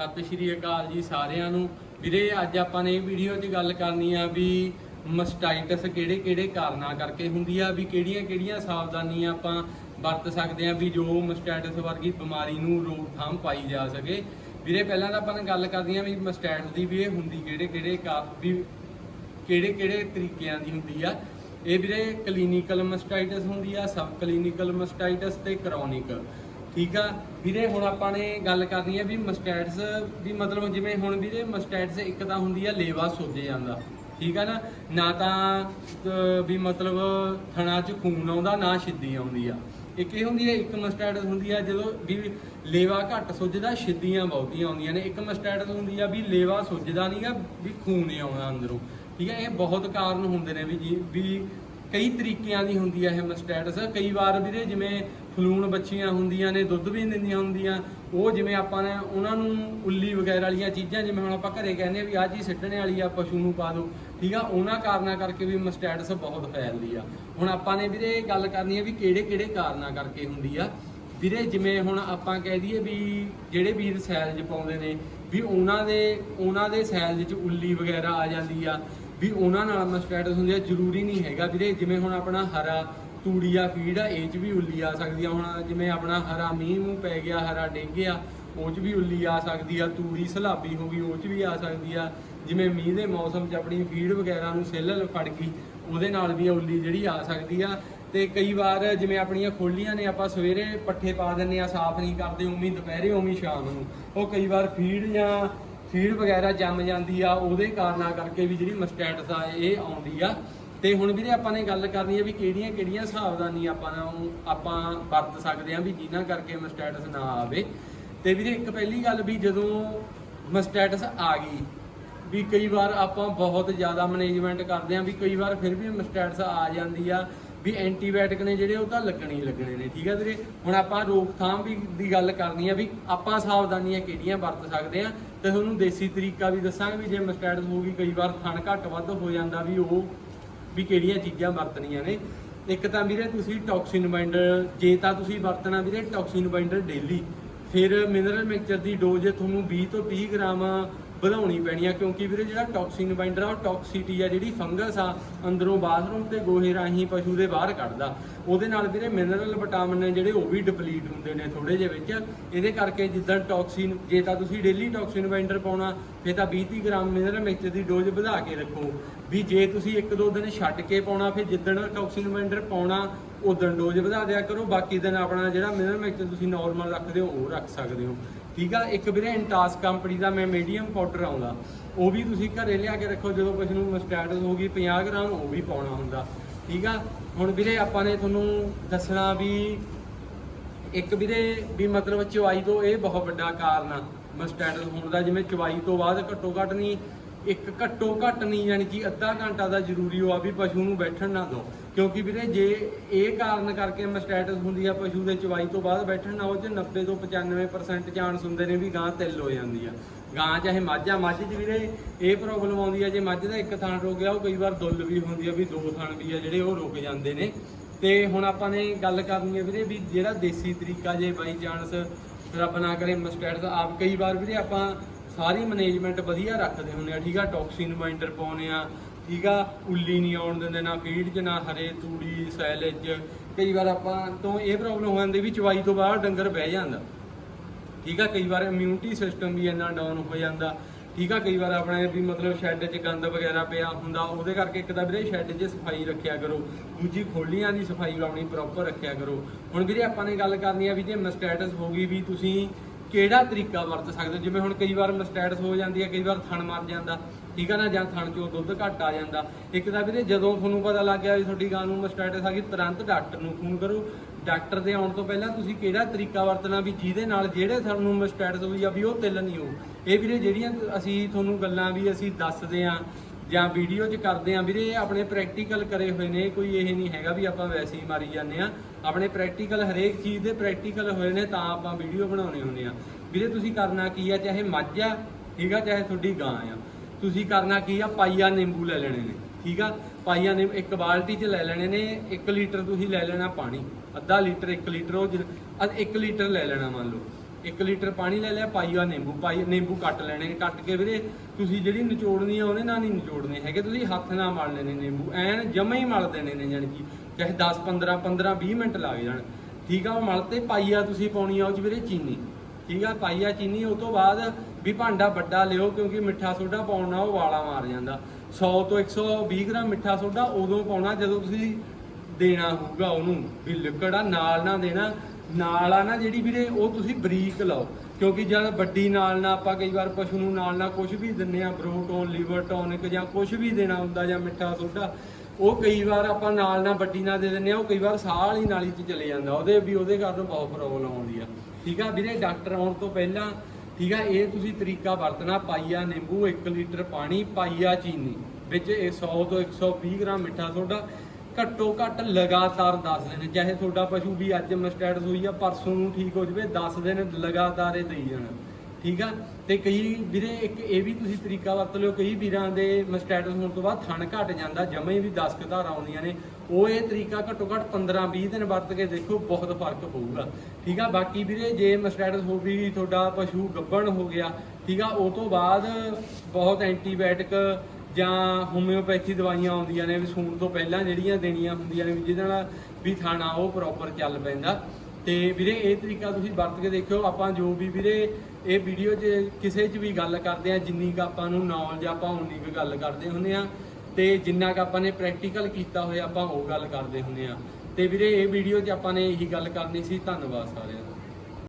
ਸਤਿ ਸ਼੍ਰੀ ਅਕਾਲ ਜੀ ਸਾਰਿਆਂ ਨੂੰ। ਵੀਰੇ, ਅੱਜ ਆਪਾਂ ਨੇ ਇਹ ਵੀਡੀਓ 'ਚ ਗੱਲ ਕਰਨੀ ਆ ਵੀ ਮਸਟਾਈਟਸ ਕਿਹੜੇ ਕਿਹੜੇ ਕਾਰਨਾਂ ਕਰਕੇ ਹੁੰਦੀ ਆ, ਵੀ ਕਿਹੜੀਆਂ ਕਿਹੜੀਆਂ ਸਾਵਧਾਨੀਆਂ ਆਪਾਂ ਵਰਤ ਸਕਦੇ ਆ ਵੀ ਜੋ ਮਸਟਾਈਟਸ ਵਰਗੀ ਬਿਮਾਰੀ ਨੂੰ ਰੋਕਥਾਮ ਪਾਈ ਜਾ ਸਕੇ। ਵੀਰੇ, ਪਹਿਲਾਂ ਤਾਂ ਆਪਾਂ ਨੇ ਗੱਲ ਕਰਦੀ ਆ ਵੀ ਮਸਟਾਈਟਸ ਦੀ ਵੀ ਇਹ ਹੁੰਦੀ ਕਿਹੜੇ ਕਿਹੜੇ ਕਾ ਵੀ ਕਿਹੜੇ ਕਿਹੜੇ ਤਰੀਕਿਆਂ ਦੀ ਹੁੰਦੀ ਆ। ਇਹ ਵੀਰੇ ਕਲੀਨਿਕਲ ਮਸਟਾਈਟਸ ਹੁੰਦੀ ਆ ਸਬ ਕਲੀਨਿਕਲ ਮਸਟਾਈਟਸ ਤੇ ਕ੍ਰੋਨਿਕ ਠੀਕ ਆ? ਵੀਰੇ, ਹੁਣ ਆਪਾਂ ਨੇ ਗੱਲ ਕਰਨੀ ਹੈ ਵੀ ਮਸਟੈਟਸ ਵੀ ਮਤਲਬ ਜਿਵੇਂ ਹੁਣ ਵੀਰੇ ਮਸਟੈਟਸ ਇੱਕ ਤਾਂ ਹੁੰਦੀ ਆ ਲੇਵਾ ਸੁੱਜ ਜਾਂਦਾ ਠੀਕ ਆ ਨਾ? ਨਾ ਤਾਂ ਵੀ ਮਤਲਬ ਥਣਾ 'ਚ ਖੂਨ ਆਉਂਦਾ, ਨਾ ਛਿੱਦੀ ਆਉਂਦੀ ਆ। ਇੱਕ ਇਹ ਹੁੰਦੀ ਹੈ ਇੱਕ ਮਸਟੈਟਸ ਹੁੰਦੀ ਆ, ਜਦੋਂ ਵੀ ਲੇਵਾ ਘੱਟ ਸੁੱਜਦਾ, ਛਿੱਦੀਆਂ ਬਹੁਤੀਆਂ ਆਉਂਦੀਆਂ ਨੇ। ਇੱਕ ਮਸਟੈਟਸ ਹੁੰਦੀ ਆ ਵੀ ਲੇਵਾ ਸੁੱਜਦਾ ਨਹੀਂਗਾ ਵੀ ਖੂਨ ਨਹੀਂ ਆਉਂਦਾ ਅੰਦਰੋਂ, ਠੀਕ ਹੈ ਇਹ ਬਹੁਤ ਕਾਰਨ ਹੁੰਦੇ ਨੇ ਵੀ ਜੀ, ਵੀ ਕਈ ਤਰੀਕਿਆਂ ਦੀ ਹੁੰਦੀ ਹੈ ਇਹ ਮਸਟੈਟਸ ਕਈ ਵਾਰ ਵੀਰੇ, ਜਿਵੇਂ ਫਲੂਣ ਬੱਚੀਆਂ ਹੁੰਦੀਆਂ ਨੇ, ਦੁੱਧ ਵੀ ਦਿੰਦੀਆਂ ਹੁੰਦੀਆਂ। ਉਹ ਜਿਵੇਂ ਆਪਾਂ ਨੇ ਉਹਨਾਂ ਨੂੰ ਉੱਲੀ ਵਗੈਰਾ ਵਾਲੀਆਂ ਚੀਜ਼ਾਂ, ਜਿਵੇਂ ਹੁਣ ਆਪਾਂ ਘਰੇ ਕਹਿੰਦੇ ਵੀ ਆਹ ਚੀਜ਼ ਸਿੱਟਣੇ ਵਾਲੀ ਆ, ਪਸ਼ੂ ਨੂੰ ਪਾ ਦਿਓ। ਠੀਕ ਆ, ਉਹਨਾਂ ਕਾਰਨਾਂ ਕਰਕੇ ਵੀ ਮਸਟੈਟਸ ਬਹੁਤ ਫੈਲਦੀ ਆ। ਹੁਣ ਆਪਾਂ ਨੇ ਵੀਰੇ ਗੱਲ ਕਰਨੀ ਆ ਵੀ ਕਿਹੜੇ ਕਿਹੜੇ ਕਾਰਨਾਂ ਕਰਕੇ ਹੁੰਦੀ ਆ। ਵੀਰੇ ਜਿਵੇਂ ਹੁਣ ਆਪਾਂ ਕਹਿ ਦਈਏ ਵੀ ਜਿਹੜੇ ਵੀਰ ਸੈਲਜ ਪਾਉਂਦੇ ਨੇ, ਵੀ ਉਹਨਾਂ ਦੇ ਉਹਨਾਂ ਦੇ ਸੈਲਜ 'ਚ ਉੱਲੀ ਵਗੈਰਾ ਆ ਜਾਂਦੀ ਆ। ਵੀ ਉਹਨਾਂ ਨਾਲ ਮਸਟੈਟਸ ਹੁੰਦੀ ਆ, ਜ਼ਰੂਰੀ ਨਹੀਂ ਹੈਗਾ। ਵੀਰੇ ਜਿਵੇਂ ਹੁਣ ਆਪਣਾ ਹਰਾ ਤੂੜੀਆ ਫੀਡ ਆ, ਇਹ 'ਚ ਵੀ ਉੱਲੀ ਆ ਸਕਦੀ ਆ। ਹੁਣ ਜਿਵੇਂ ਆਪਣਾ ਹਰਾ ਮੀਂਹ ਮੂੰਹ ਪੈ ਗਿਆ, ਹਰਾ ਡਿੱਗ ਗਿਆ ਉਹ 'ਚ ਵੀ ਉੱਲੀ ਆ ਸਕਦੀ ਆ। ਤੂੜੀ ਸਲਾਬੀ ਹੋ ਗਈ, ਉਹ 'ਚ ਵੀ ਆ ਸਕਦੀ ਆ। ਜਿਵੇਂ ਮੀਂਹ ਦੇ ਮੌਸਮ 'ਚ ਆਪਣੀ ਫੀਡ ਵਗੈਰਾ ਨੂੰ ਸੇਲਲ ਫੜ ਗਈ, ਉਹਦੇ ਨਾਲ ਵੀ ਉੱਲੀ ਜਿਹੜੀ ਆ ਸਕਦੀ ਆ। ਤੇ ਕਈ ਵਾਰ ਜਿਵੇਂ ਆਪਣੀਆਂ ਖੋਲੀਆਂ ਨੇ, ਆਪਾਂ ਸਵੇਰੇ ਪੱਠੇ ਪਾ ਦਿੰਨੇ ਆ, ਸਾਫ਼ ਨਹੀਂ ਕਰਦੇ, ਉਵੇਂ ਦੁਪਹਿਰੇ ਉਮੀ ਸ਼ਾਮ ਨੂੰ। ਉਹ ਕਈ ਵਾਰ ਫੀਡ ਜਾਂ ਫੀਡ ਵਗੈਰਾ ਜੰਮ ਜਾਂਦੀ ਆ, ਉਹਦੇ ਕਾਰਨਾਂ ਕਰਕੇ ਵੀ ਜਿਹੜੀ ਮਸਟੈਟਸ ਆ, ਇਹ ਆਉਂਦੀ ਆ। ਤੇ ਹੁਣ ਵੀਰੇ ਆਪਾਂ ਨੇ ਗੱਲ ਕਰਨੀ ਹੈ ਵੀ ਕਿਹੜੀਆਂ ਕਿਹੜੀਆਂ ਸਾਵਧਾਨੀਆਂ ਆਪਾਂ ਨੂੰ ਆਪਾਂ ਵਰਤ ਸਕਦੇ ਹਾਂ ਵੀ ਜਿਨ੍ਹਾਂ ਕਰਕੇ ਮਸਟੈਟਸ ਨਾ ਆਵੇ। ਤੇ ਵੀਰੇ ਇੱਕ ਪਹਿਲੀ ਗੱਲ ਵੀ ਜਦੋਂ ਮਸਟੈਟਸ ਆ ਗਈ, ਵੀ ਕਈ ਵਾਰ ਆਪਾਂ ਬਹੁਤ ਜ਼ਿਆਦਾ ਮੈਨੇਜਮੈਂਟ ਕਰਦੇ ਆਂ ਵੀ ਕਈ ਵਾਰ ਫਿਰ ਵੀ ਮਸਟੈਟਸ ਆ ਜਾਂਦੀ ਆ, ਵੀ ਐਂਟੀਬਾਇਓਟਿਕ ਨੇ ਜਿਹੜੇ ਉਹ ਤਾਂ ਲੱਗਣੇ ਹੀ ਲੱਗਣੇ ਨੇ, ਠੀਕ ਆ ਵੀਰੇ? ਹੁਣ ਆਪਾਂ ਰੋਕਥਾਮ ਵੀ ਦੀ ਗੱਲ ਕਰਨੀ ਆ ਵੀ ਆਪਾਂ ਸਾਵਧਾਨੀਆਂ ਕਿਹੜੀਆਂ ਵਰਤ ਸਕਦੇ ਆ ਤੇ ਤੁਹਾਨੂੰ ਦੇਸੀ ਤਰੀਕਾ ਵੀ ਦੱਸਾਂਗੇ ਵੀ ਜੇ ਮਸਟੈਟਸ ਹੋਊਗੀ, ਕਈ ਵਾਰ ਥਣ ਘੱਟ ਵੱਧ ਹੋ ਜਾਂਦਾ ਵੀ ਉਹ ਵੀ ਕਿਹੜੀਆਂ ਚੀਜ਼ਾਂ ਵਰਤਣੀਆਂ ਨੇ। ਇੱਕ ਤਾਂ ਵੀਰੇ ਤੁਸੀਂ ਟੌਕਸਿਨ ਬਾਈਂਡਰ ਜੇ ਤਾਂ ਤੁਸੀਂ ਵਰਤਣਾ ਵੀਰੇ ਟੌਕਸਿਨ ਬਾਈਂਡਰ ਡੇਲੀ ਫਿਰ ਮਿਨਰਲ ਮਿਕਸਚਰ ਦੀ ਡੋਜ਼ ਤੁਹਾਨੂੰ 20 ਤੋਂ 30 ਗ੍ਰਾਮ ਵਧਾਉਣੀ ਪੈਣੀ ਆ, ਕਿਉਂਕਿ ਵੀਰੇ ਜਿਹੜਾ ਟੌਕਸਿਨ ਬਾਈਂਡਰ ਆ, ਉਹ ਟੌਕਸਿਟੀ ਆ, ਜਿਹੜੀ ਫੰਗਸ ਆ, ਅੰਦਰੋਂ ਬਾਥਰੂਮ ਤੇ ਗੋਹੇ ਰਾਹੀਂ ਪਸ਼ੂ ਦੇ ਬਾਹਰ ਕੱਢਦਾ। ਉਹਦੇ ਨਾਲ ਵੀਰੇ ਮਿਨਰਲ ਵਿਟਾਮਿਨ ਨੇ ਜਿਹੜੇ ਉਹ ਵੀ ਡਿਪਲੀਟ ਹੁੰਦੇ ਨੇ ਥੋੜੇ ਜਿਹੇ ਵਿੱਚ। ਇਹਦੇ ਕਰਕੇ ਜਿੱਦਾਂ ਟੌਕਸਿਨ ਜੇ ਤਾਂ ਤੁਸੀਂ ਡੇਲੀ ਟੌਕਸਿਨ ਬਾਈਂਡਰ ਪਾਉਣਾ, ਫਿਰ ਤਾਂ 20 30 ਗ੍ਰਾਮ ਮਿਨਰਲ ਮਿਕਸਚਰ ਦੀ ਡੋਜ਼ ਵਧਾ ਕੇ ਰੱਖੋ। ਵੀ ਜੇ ਤੁਸੀਂ ਇੱਕ ਦੋ ਦਿਨ ਛੱਡ ਕੇ ਪਾਉਣਾ, ਫਿਰ ਜਿੱਦਣ ਟੌਕਸਿਨ ਬਾਈਂਡਰ ਪਾਉਣਾ ਉਦੋਂ ਡੋਜ਼ ਵਧਾ ਦਿਆ ਕਰੋ। ਬਾਕੀ ਦਿਨ ਆਪਣਾ ਜਿਹੜਾ ਮਿਨਰਲ ਮਿਕਸਚਰ ਤੁਸੀਂ ਨਾਰਮਲ ਰੱਖਦੇ ਹੋ, ਉਹ ਰੱਖ ਸਕਦੇ ਹੋ। ਠੀਕ ਆ? ਇੱਕ ਵੀਰੇ ਇੰਟਾਸ ਕੰਪਨੀ ਦਾ ਮੈਂ ਮੀਡੀਅਮ ਪਾਊਡਰ ਆਉਂਦਾ। ਉਹ ਵੀ ਤੁਸੀਂ ਘਰੇ ਲਿਆ ਕੇ ਰੱਖੋ, ਜਦੋਂ ਕੁਝ ਨੂੰ ਮਸਟੈਟਸ ਗਈ 50 ਗ੍ਰਾਮ, ਉਹ ਵੀ ਪਾਉਣਾ ਹੁੰਦਾ। ਠੀਕ ਆ? ਹੁਣ ਵੀਰੇ ਆਪਾਂ ਨੇ ਤੁਹਾਨੂੰ ਦੱਸਣਾ ਵੀ ਇੱਕ ਵੀਰੇ ਵੀ ਮਤਲਬ ਚਵਾਈ ਤੋਂ ਇਹ ਬਹੁਤ ਵੱਡਾ ਕਾਰਨ ਆ ਮਸਟੈਟਸ ਹੋਣ ਦਾ, ਜਿਵੇਂ ਚਵਾਈ ਤੋਂ ਬਾਅਦ ਘੱਟੋ ਘੱਟ ਨਹੀਂ ਇੱਕ ਘੱਟੋ ਘੱਟ ਨਹੀਂ, ਯਾਨੀ ਕਿ ਅੱਧਾ ਘੰਟਾ ਦਾ ਜ਼ਰੂਰੀ ਹੋ ਆ ਵੀ ਪਸ਼ੂ ਨੂੰ ਬੈਠਣ ਨਾ ਦਿਓ। ਕਿਉਂਕਿ ਵੀਰੇ, ਜੇ ਇਹ ਕਾਰਨ ਕਰਕੇ ਮਸਟੈਟਸ ਹੁੰਦੀ ਆ ਪਸ਼ੂ ਦੇ ਚਵਾਈ ਤੋਂ ਬਾਅਦ ਬੈਠਣ ਨਾ, ਉਹ ਚ 90 ਤੋਂ 95% ਚਾਂਸ ਹੁੰਦੇ ਨੇ ਵੀ ਗਾਂ ਤਿਲ ਹੋ ਜਾਂਦੀ ਆ। ਗਾਂ ਚਾਹੇ ਮੱਝ ਆ, ਮੱਝ 'ਚ ਵੀਰੇ ਇਹ ਪ੍ਰੋਬਲਮ ਆਉਂਦੀ ਆ, ਜੇ ਮੱਝ ਦਾ ਇੱਕ ਥਣ ਰੁਕ ਗਿਆ, ਉਹ ਕਈ ਵਾਰ ਦੁੱਲ ਵੀ ਹੁੰਦੀ ਆ ਵੀ ਦੋ ਥਣ ਵੀ ਆ ਜਿਹੜੇ ਉਹ ਰੁਕ ਜਾਂਦੇ ਨੇ। ਤੇ ਹੁਣ ਆਪਾਂ ਨੇ ਗੱਲ ਕਰਨੀ ਹੈ ਵੀਰੇ ਵੀ ਜਿਹੜਾ ਦੇਸੀ ਤਰੀਕਾ ਜੇ ਬਾਈ ਚਾਂਸ ਰੱਬ ਨਾ ਕਰੇ ਮਸਟੈਟਸ ਆਪ ਕਈ ਵਾਰ ਵੀਰੇ ਆਪਾਂ ਸਾਰੀ ਮੈਨੇਜਮੈਂਟ ਵਧੀਆ ਰੱਖਦੇ ਹੁੰਦੇ ਆ, ਠੀਕ ਆ? ਟੌਕਸਿਨ ਬਾਈਂਡਰ ਪਾਉਨੇ ਆ, ਠੀਕ ਆ? ਉੱਲੀ ਨਹੀਂ ਆਉਣ ਦਿੰਦੇ, ਨਾ ਫੀਡ 'ਚ, ਨਾ ਹਰੇ, ਤੂੜੀ ਸੈਲੇਜ ਕਈ ਵਾਰ ਆਪਾਂ ਤੋਂ ਇਹ ਪ੍ਰੋਬਲਮ ਹੋ ਜਾਂਦੀ ਵੀ ਚਵਾਈ ਤੋਂ ਬਾਅਦ ਡੰਗਰ ਬਹਿ ਜਾਂਦਾ। ਠੀਕ ਆ? ਕਈ ਵਾਰ ਇਮਿਊਨਿਟੀ ਸਿਸਟਮ ਵੀ ਇੰਨਾ ਡਾਊਨ ਹੋ ਜਾਂਦਾ। ਠੀਕ ਆ? ਕਈ ਵਾਰ ਆਪਣੇ ਵੀ ਮਤਲਬ ਸ਼ੈੱਡ 'ਚ ਗੰਦ ਵਗੈਰਾ ਪਿਆ ਹੁੰਦਾ, ਉਹਦੇ ਕਰਕੇ ਇੱਕ ਤਾਂ ਵੀਰੇ ਸ਼ੈੱਡ 'ਚ ਸਫ਼ਾਈ ਰੱਖਿਆ ਕਰੋ। ਦੂਜੀ ਖੋਲੀਆਂ ਦੀ ਸਫ਼ਾਈ ਲਾਉਣੀ ਪ੍ਰੋਪਰ ਰੱਖਿਆ ਕਰੋ। ਹੁਣ ਵੀਰੇ ਆਪਾਂ ਨੇ ਗੱਲ ਕਰਨੀ ਆ ਵੀ ਜੇ ਮਸਟੈਟਸ ਹੋ ਗਈ ਵੀ ਤੁਸੀਂ ਕਿਹੜਾ ਤਰੀਕਾ ਵਰਤ ਸਕਦੇ ਹੋ? ਜਿਵੇਂ ਹੁਣ ਕਈ ਵਾਰ ਮਸਟੈਟਸ ਹੋ ਜਾਂਦੀ ਹੈ, ਕਈ ਵਾਰ ਥਣ ਮਰ ਜਾਂਦਾ, ਠੀਕ ਆ ਨਾ? ਜਾਂ ਥਣ ਚੋਂ ਦੁੱਧ ਘੱਟ ਆ ਜਾਂਦਾ। ਇੱਕ ਤਾਂ ਵੀਰੇ, ਜਦੋਂ ਤੁਹਾਨੂੰ ਪਤਾ ਲੱਗ ਗਿਆ ਵੀ ਤੁਹਾਡੀ ਗਾਂ ਨੂੰ ਮਸਟੈਟਸ ਆ ਗਈ, ਤੁਰੰਤ ਡਾਕਟਰ ਨੂੰ ਫੋਨ ਕਰੋ। ਡਾਕਟਰ ਦੇ ਆਉਣ ਤੋਂ ਪਹਿਲਾਂ ਤੁਸੀਂ ਕਿਹੜਾ ਤਰੀਕਾ ਵਰਤਣਾ ਵੀ ਜਿਹਦੇ ਨਾਲ ਜਿਹੜੇ ਤੁਹਾਨੂੰ ਮਸਟੈਟਸ ਹੋਈ ਆ, ਵੀ ਉਹ ਤਿਲ ਨਹੀਂ ਹੋ ਇਹ ਵੀਰੇ, ਜਿਹੜੀਆਂ ਅਸੀਂ ਤੁਹਾਨੂੰ ਗੱਲਾਂ ਵੀ ਅਸੀਂ ਦੱਸਦੇ ਆ ਜਾਂ ਵੀਡੀਓ 'ਚ ਕਰਦੇ ਆ ਵੀਰੇ, ਆਪਣੇ ਪ੍ਰੈਕਟੀਕਲ ਕਰੇ ਹੋਏ ਨੇ, ਕੋਈ ਇਹ ਨਹੀਂ ਹੈਗਾ ਵੀ ਆਪਾਂ ਵੈਸੇ ਹੀ ਮਾਰੀ ਜਾਂਦੇ ਆ ਆਪਣੇ ਪ੍ਰੈਕਟੀਕਲ ਹਰੇਕ ਚੀਜ਼ ਦੇ ਪ੍ਰੈਕਟੀਕਲ ਹੋਏ ਨੇ, ਤਾਂ ਆਪਾਂ ਵੀਡੀਓ ਬਣਾਉਣੇ ਹੁੰਦੇ ਆ ਵੀਰੇ, ਤੁਸੀਂ ਕਰਨਾ ਕੀ ਆ, ਚਾਹੇ ਮੱਝ ਆ, ਠੀਕ ਆ, ਚਾਹੇ ਤੁਹਾਡੀ ਗਾਂ ਆ। ਤੁਸੀਂ ਕਰਨਾ ਕੀ ਆ, ਪਾਈਆ ਨਿੰਬੂ ਲੈ ਲੈਣੇ ਨੇ, ਠੀਕ ਆ? ਪਾਈਆ ਨੇ ਇੱਕ ਬਾਲਟੀ 'ਚ ਲੈ ਲੈਣੇ ਨੇ 1 ਲੀਟਰ ਤੁਸੀਂ ਲੈ ਲੈਣਾ ਪਾਣੀ। ਅੱਧਾ ਲੀਟਰ 1 ਲੀਟਰ, ਉਹ 1 ਲੀਟਰ ਲੈ ਲੈਣਾ ਮੰਨ ਲਓ। 1 ਲੀਟਰ ਪਾਣੀ ਲੈ ਲਿਆ ਪਾਈਆ ਨਿੰਬੂ, ਪਾਈ ਨਿੰਬੂ ਕੱਟ ਲੈਣੇ, ਕੱਟ ਕੇ ਵੀਰੇ ਤੁਸੀਂ ਜਿਹੜੀ ਨਿਚੋੜਨੀ ਆ ਉਹਨੇ ਨਾਲ ਨਹੀਂ ਨਿਚੋੜਨੇ ਹੈਗੇ, ਤੁਸੀਂ ਹੱਥ ਨਾਲ ਮਲ ਲੈਣੇ ਨਿੰਬੂ, ਐਨ ਜਮਾ ਹੀ ਮਲ ਦੇਣੇ ਨੇ ਯਾਨੀ ਕਿ ਚਾਹੇ 10 15 15 20 ਮਿੰਟ ਲੱਗ ਜਾਣ। ਠੀਕ ਆ, ਉਹ ਮਲ ਤੇ ਪਾਈਆ ਤੁਸੀਂ ਪਾਉਣੀ ਆ, ਉਹ ਚ ਵੀਰੇ ਚੀਨੀ। ਠੀਕ ਆ ਪਾਈਆ ਚੀਨੀ, ਉਹ ਤੋਂ ਬਾਅਦ ਵੀ ਭਾਂਡਾ ਵੱਡਾ ਲਿਓ, ਕਿਉਂਕਿ ਮਿੱਠਾ ਸੋਡਾ ਪਾਉਣ ਨਾਲ ਉਹ ਵਾਲਾ ਮਾਰ ਜਾਂਦਾ। 100 ਤੋਂ 120 ਗ੍ਰਾਮ ਮਿੱਠਾ ਸੋਡਾ ਉਦੋਂ ਪਾਉਣਾ ਜਦੋਂ ਤੁਸੀਂ ਦੇਣਾ ਹੋਊਗਾ ਉਹਨੂੰ। ਵੀ ਲਿਕੜ ਆ ਨਾਲ ਨਾ ਦੇਣਾ ਨਾਲ ਆ ਨਾ ਜਿਹੜੀ ਵੀਰੇ, ਉਹ ਤੁਸੀਂ ਬਰੀਕ ਲਾਓ। ਕਿਉਂਕਿ ਜਦ ਵੱਡੀ ਨਾਲ ਨਾ ਆਪਾਂ ਕਈ ਵਾਰ ਪਸ਼ੂ ਨੂੰ ਨਾਲ ਨਾ ਕੁਝ ਵੀ ਦਿੰਨੇ ਆ ਬਰੋਟੋਨ ਲਿਵਰ ਟੌਨਿਕ ਜਾਂ ਕੁਝ ਵੀ ਦੇਣਾ ਹੁੰਦਾ ਜਾਂ ਮਿੱਠਾ ਸੋਡਾ ਉਹ ਕਈ ਵਾਰ ਆਪਾਂ ਨਾਲ ਨਾ ਵੱਡੀ ਨਾਲ ਦੇ ਦਿੰਨੇ ਆ, ਉਹ ਕਈ ਵਾਰ ਸਾਹ ਵਾਲੀ ਨਾਲੀ 'ਚ ਚਲੇ ਜਾਂਦਾ। ਉਹਦੇ ਵੀ ਉਹਦੇ ਕਾਰਨ ਬਹੁਤ ਪ੍ਰੋਬਲਮ ਆਉਂਦੀ ਆ। ਠੀਕ ਆ ਵੀਰੇ ਡਾਕਟਰ ਆਉਣ ਤੋਂ ਪਹਿਲਾਂ, ਠੀਕ ਆ, ਇਹ ਤੁਸੀਂ ਤਰੀਕਾ ਵਰਤਣਾ, ਪਾਈਆ ਨਿੰਬੂ 1 ਲੀਟਰ ਪਾਣੀ, ਪਾਈਆ ਚੀਨੀ, ਵਿੱਚ ਇਹ 100 ਤੋਂ 120 ਗ੍ਰਾਮ ਮਿੱਠਾ ਸੋਡਾ ਘੱਟੋ ਘੱਟ ਲਗਾਤਾਰ 10 ਦਿਨ ਚਾਹੇ ਤੁਹਾਡਾ ਪਸ਼ੂ ਵੀ ਅੱਜ ਮਸਟੈਟਸ ਹੋਈ ਆ, ਪਰਸੋਂ ਨੂੰ ਠੀਕ ਹੋ ਜਵੇ 10 ਦਿਨ ਲਗਾਤਾਰ ਇਹ ਦੇਈ ਜਾਣਾ। ਠੀਕ ਆ? ਤੇ ਕਈ ਵੀਰੇ, ਇੱਕ ਇਹ ਵੀ ਤੁਸੀਂ ਤਰੀਕਾ ਵਰਤ ਲਿਓ, ਕਈ ਵੀਰਾਂ ਦੇ ਮਸਟੈਟਸ ਹੋਣ ਤੋਂ ਬਾਅਦ ਥਣ ਘਟ ਜਾਂਦਾ, ਜਮੇ ਵੀ 10 ਕੁ ਆਉਂਦੀਆਂ ਨੇ। ਉਹ ਇਹ ਤਰੀਕਾ ਘੱਟੋ ਘੱਟ 15 20 ਦਿਨ ਵਰਤ ਕੇ ਦੇਖੋ ਬਹੁਤ ਫ਼ਰਕ ਪਊਗਾ। ਠੀਕ ਆ? ਬਾਕੀ ਵੀਰੇ, ਜੇ ਮਸਟੈਟਸ ਹੋ ਵੀ ਤੁਹਾਡਾ ਪਸ਼ੂ ਗੱਬਣ ਹੋ ਗਿਆ, ਠੀਕ ਆ? ਉਹ ਤੋਂ ਬਾਅਦ ਬਹੁਤ ਐਂਟੀਬਾਇਓਟਿਕ ਜਾਂ ਹੋਮਿਓਪੈਥੀ ਦਵਾਈਆਂ ਆਉਂਦੀਆਂ ਨੇ, ਵੀ ਸੂਣ ਤੋਂ ਪਹਿਲਾਂ ਜਿਹੜੀਆਂ ਦੇਣੀਆਂ ਹੁੰਦੀਆਂ ਨੇ, ਵੀ ਜਿਹਦੇ ਨਾਲ ਵੀ ਥਾਣਾ ਉਹ ਪ੍ਰੋਪਰ ਚੱਲ ਪੈਂਦਾ। ਤੇ ਵੀਰੇ, ਇਹ ਤਰੀਕਾ ਤੁਸੀਂ ਵਰਤ ਕੇ ਦੇਖਿਓ, ਆਪਾਂ ਜੋ ਵੀ ਵੀਰੇ, ਇਹ ਵੀਡੀਓ 'ਚ ਕਿਸੇ 'ਚ ਵੀ ਗੱਲ ਕਰਦੇ ਆ, ਜਿੰਨੀ ਕੁ ਆਪਾਂ ਨੂੰ ਨੌਲੇਜ ਆਪਾਂ ਉਨੀ ਕੁ ਗੱਲ ਕਰਦੇ ਹੁੰਦੇ ਆ। ਤੇ ਜਿੰਨਾ ਕੁ ਆਪਾਂ ਨੇ ਪ੍ਰੈਕਟੀਕਲ ਕੀਤਾ ਹੋਇਆ, ਆਪਾਂ ਉਹ ਗੱਲ ਕਰਦੇ ਹੁੰਦੇ ਆ। ਤੇ ਵੀਰੇ, ਇਹ ਵੀਡੀਓ 'ਚ ਆਪਾਂ ਨੇ ਇਹੀ ਗੱਲ ਕਰਨੀ ਸੀ। ਧੰਨਵਾਦ ਸਾਰਿਆਂ ਦਾ।